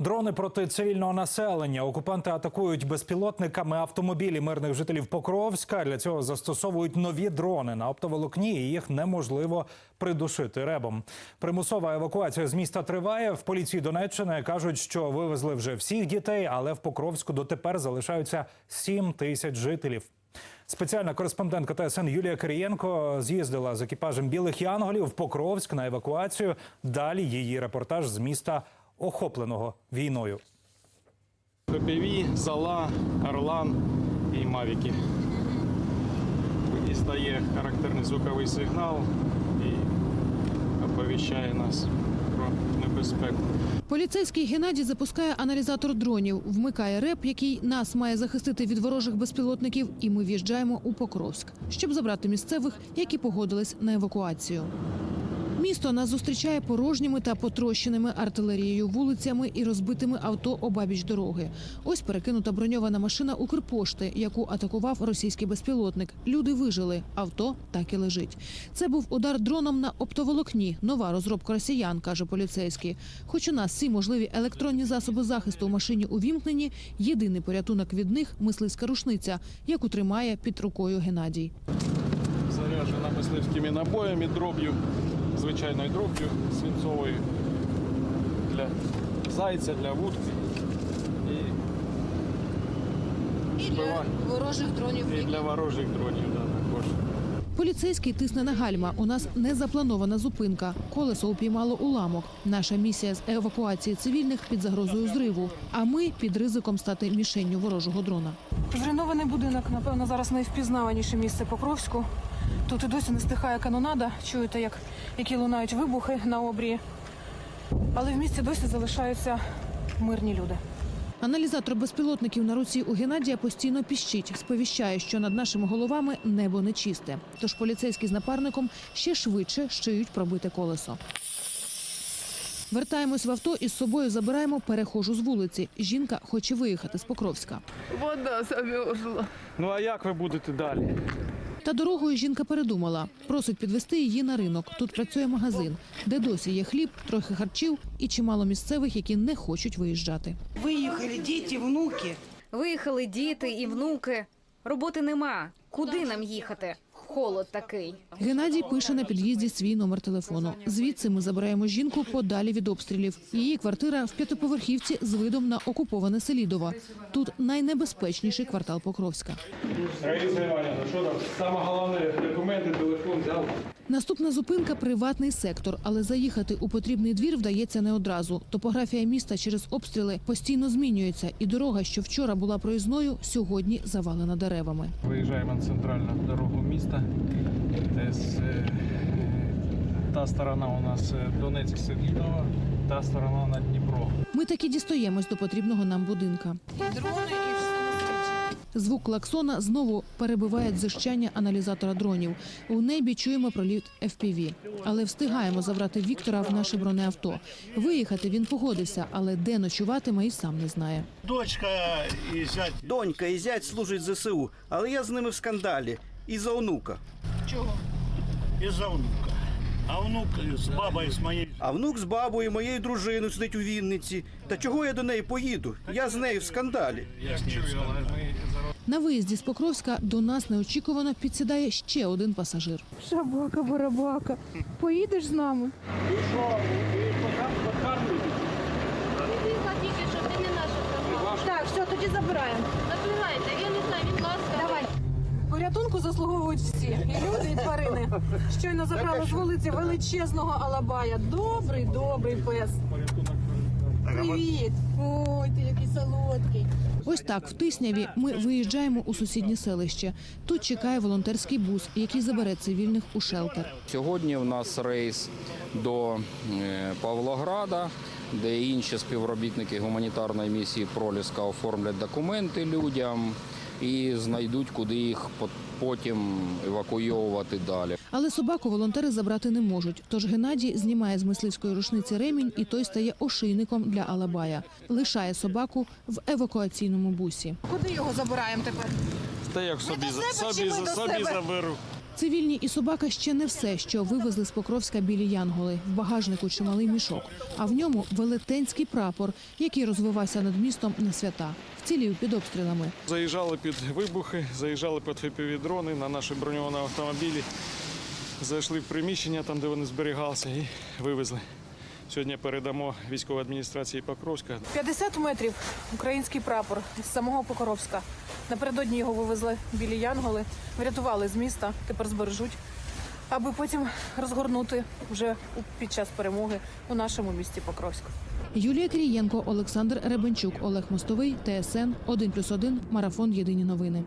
Дрони проти цивільного населення. Окупанти атакують безпілотниками автомобілі мирних жителів Покровська. Для цього застосовують нові дрони на оптоволокні. і Їх неможливо придушити ребом. Примусова евакуація з міста триває. В поліції Донеччини кажуть, що вивезли вже всіх дітей, але в Покровську дотепер залишаються 7 тисяч жителів. Спеціальна кореспондентка ТСН Юлія Кирієнко з'їздила з екіпажем білих янголів в Покровськ на евакуацію. Далі її репортаж з міста, охопленого війною. ППВ, Зала, Орлан і Мавіки. І стає характерний звуковий сигнал і оповіщає нас про небезпеку. Поліцейський Геннадій запускає аналізатор дронів, вмикає реп, який нас має захистити від ворожих безпілотників, і ми в'їжджаємо у Покровськ, щоб забрати місцевих, які погодились на евакуацію. Місто нас зустрічає порожніми та потрощеними артилерією, вулицями і розбитими авто обабіч дороги. Ось перекинута броньована машина Укрпошти, яку атакував російський безпілотник. Люди вижили, авто так і лежить. Це був удар дроном на оптоволокні. Нова розробка росіян, каже поліцейський. Хоч у нас всі можливі електронні засоби захисту у машині увімкнені, єдиний порятунок від них мисливська рушниця, яку тримає під рукою Геннадій. Заряджена мисливськими набоями, дроб'ю, звичайною дроб'ю свинцовою для зайця, для вудки. І, збиває. ворожих дронів. і для ворожих дронів да, також. Поліцейський тисне на гальма. У нас не запланована зупинка. Колесо упіймало уламок. Наша місія з евакуації цивільних під загрозою зриву. А ми під ризиком стати мішенню ворожого дрона. Зруйнований будинок, напевно, зараз найвпізнаваніше місце Покровську. Тут і досі не стихає канонада. Чуєте, як які лунають вибухи на обрії. Але в місті досі залишаються мирні люди. Аналізатор безпілотників на руці у Геннадія постійно піщить, сповіщає, що над нашими головами небо нечисте. Тож поліцейські з напарником ще швидше шиють пробите колесо. Вертаємось в авто і з собою забираємо перехожу з вулиці. Жінка хоче виїхати з Покровська. Вода замерзла. Ну а як ви будете далі? Та дорогою жінка передумала. Просить підвести її на ринок. Тут працює магазин, де досі є хліб, трохи харчів і чимало місцевих, які не хочуть виїжджати. Виїхали діти, внуки. Виїхали діти і внуки. Роботи нема. Куди нам їхати? Холод такий. Геннадій пише на під'їзді свій номер телефону. Звідси ми забираємо жінку подалі від обстрілів. Її квартира в п'ятиповерхівці з видом на окуповане Селідово. Тут найнебезпечніший квартал Покровська. Раїса Іванівна, що там? Саме головне документи, телефон взяв. Наступна зупинка приватний сектор, але заїхати у потрібний двір вдається не одразу. Топографія міста через обстріли постійно змінюється, і дорога, що вчора була проїзною, сьогодні завалена деревами. Виїжджаємо на центральну дорогу міста. Десь е, та сторона у нас е, Донецьк Сергійова, та сторона на Дніпро. Ми таки дістаємось до потрібного нам будинка. Звук клаксона знову перебиває дзижчання аналізатора дронів. У небі чуємо проліт FPV. Але встигаємо забрати Віктора в наше бронеавто. Виїхати він погодився, але де ночуватиме і сам не знає. Дочка і зять. Донька і зять служать ЗСУ, але я з ними в скандалі. І за онука. Чого? і за внука. А внук з бабою з моєю. А внук з бабою, моєю дружиною сидить у Вінниці. Та чого я до неї поїду? Я з нею в скандалі. Я чую, але ми зараз На виїзді з Покровська до нас неочікувано підсідає ще один пасажир. Шабака, барабака. Поїдеш з нами? Так, все, тоді забираємо. Забирайте, я не знаю, він ласка. Давай. Порятунку заслуговують всі. І люди, і тварини. Щойно забрали з вулиці величезного алабая. Добрий, добрий пес. Привіт. Ой, ти який солодкий. Ось так в Тисняві ми виїжджаємо у сусіднє селище. Тут чекає волонтерський бус, який забере цивільних у шелтер. Сьогодні в нас рейс до е, Павлограда, де інші співробітники гуманітарної місії Проліска оформлять документи людям і знайдуть, куди їх по- потім евакуйовувати далі. Але собаку волонтери забрати не можуть. Тож Геннадій знімає з мисливської рушниці ремінь, і той стає ошийником для Алабая. Лишає собаку в евакуаційному бусі. Куди його забираємо тепер? та як собі, себе собі, ми собі заберу. Цивільні і собака ще не все, що вивезли з Покровська білі янголи. В багажнику чималий мішок, а в ньому велетенський прапор, який розвивався над містом на свята. Вцілів під обстрілами. Заїжджали під вибухи, заїжджали під ФПВ-дрони на наші броньовані автомобілі. Зайшли в приміщення, там де вони зберігалися, і вивезли. Сьогодні передамо військовій адміністрації Покровська 50 метрів український прапор з самого Покровська. Напередодні його вивезли білі янголи, врятували з міста, тепер збережуть, аби потім розгорнути вже під час перемоги у нашому місті Покровськ. Юлія Кирієнко, Олександр Ребенчук, Олег Мостовий, ТСН 1+,1, Марафон Єдині новини.